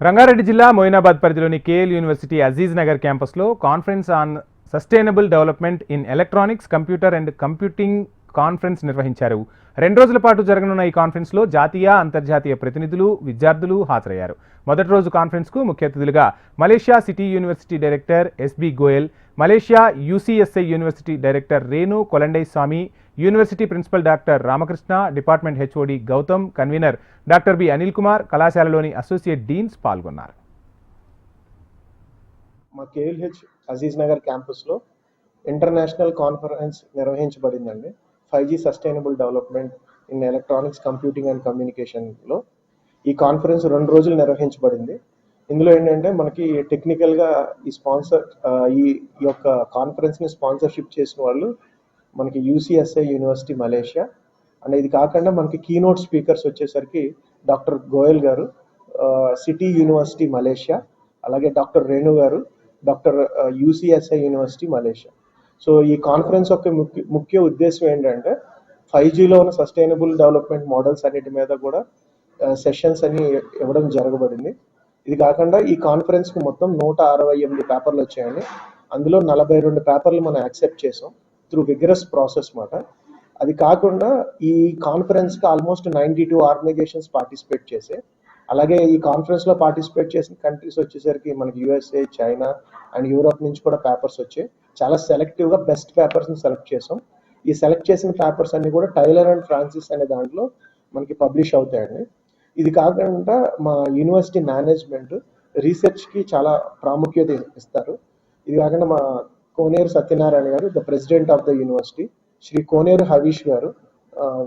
రంగారెడ్డి జిల్లా మొయినాబాద్ పరిధిలోని KL university Aziz Nagar క్యాంపస్లో conference on sustainable development in electronics computer and computing conference నిర్వహించారు. రెండు రోజుల పాటు జరగనున్న ఈ కాన్ఫరెన్స్లో జాతీయ అంతర్జాతీయ ప్రతినిధులు విద్యార్థులు హాజరయ్యారు. మొదటి రోజు కాన్ఫరెన్స్కు ముఖ్య అతిథులుగా Malaysia city university director SB Goyal Malaysia UCSI university director Renu Kolandai Swamy university principal doctor Ramakrishna department HOD Gautam convener doctor B Anil Kumar కళాశాలలోని associate deans పాల్గొన్నారు. మా కేఎల్హెచ్ అజీజ్ నగర్ క్యాంపస్లో international conference నిర్వహించబడిందండి. Five G sustainable development in electronics computing and కమ్యూనికేషన్లో ఈ conference రెండు రోజులు నిర్వహించబడింది. ఇందులో ఏంటంటే మనకి టెక్నికల్గా ఈ స్పాన్సర్ ఈ యొక్క కాన్ఫరెన్స్ని స్పాన్సర్షిప్ చేసిన వాళ్ళు మనకి యూసిఎస్ఐ యూనివర్సిటీ మలేషియా అండ్ ఇది కాకుండా మనకి కీనోట్ స్పీకర్స్ వచ్చేసరికి doctor Goyal garu city university Malaysia అలాగే doctor Renu garu doctor UCSI university Malaysia so ఈ కాన్ఫరెన్స్ యొక్క ముఖ్య ముఖ్య ఉద్దేశం ఏంటంటే ఫైవ్ జీలో ఉన్న సస్టైనబుల్ డెవలప్మెంట్ మోడల్స్ అన్నిటి మీద కూడా సెషన్స్ అని ఇవ్వడం జరగబడింది. ఇది కాకుండా ఈ కాన్ఫరెన్స్కి మొత్తం నూట అరవై ఎనిమిది పేపర్లు వచ్చాయండి. అందులో నలభై రెండు పేపర్లు మనం యాక్సెప్ట్ చేసాం త్రూ విగ్రస్ ప్రాసెస్ మాట. అది కాకుండా ఈ కాన్ఫరెన్స్కి almost ninety two organisations participate చేసే అలాగే ఈ కాన్ఫరెన్స్లో పార్టిసిపేట్ చేసిన కంట్రీస్ వచ్చేసరికి మనకి యుఎస్ఏ చైనా అండ్ యూరోప్ నుంచి కూడా పేపర్స్ వచ్చాయి. చాలా సెలెక్టివ్గా బెస్ట్ పేపర్స్ని సెలెక్ట్ చేసాం ఈ సెలెక్ట్ చేసిన పేపర్స్ అన్ని కూడా టైలర్ అండ్ ఫ్రాన్సిస్ అనే దాంట్లో మనకి పబ్లిష్ అవుతాయండి. ఇది కాకుండా మా యూనివర్సిటీ మేనేజ్మెంట్ రీసెర్చ్కి చాలా ప్రాముఖ్యత ఇస్తారు. ఇది కాకుండా మా Koneru Satyanarayana garu the president of the university Shri Koneru Havish garu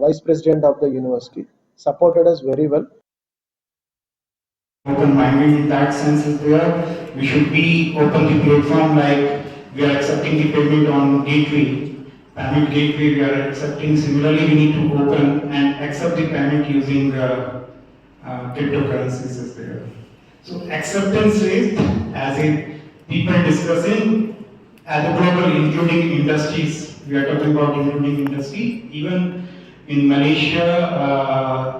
vice president of the university supported us very well open-minded in that sense is there. We should be open to platform like we are accepting the payment on gateway. Payment gateway we are accepting. Similarly, we need to open and accept the payment using uh, uh, cryptocurrencies is there. So acceptance rate as in people discussing as a global including industries. We are talking about including industry. Even in Malaysia, uh,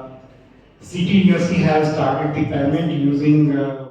University has started the payment using uh,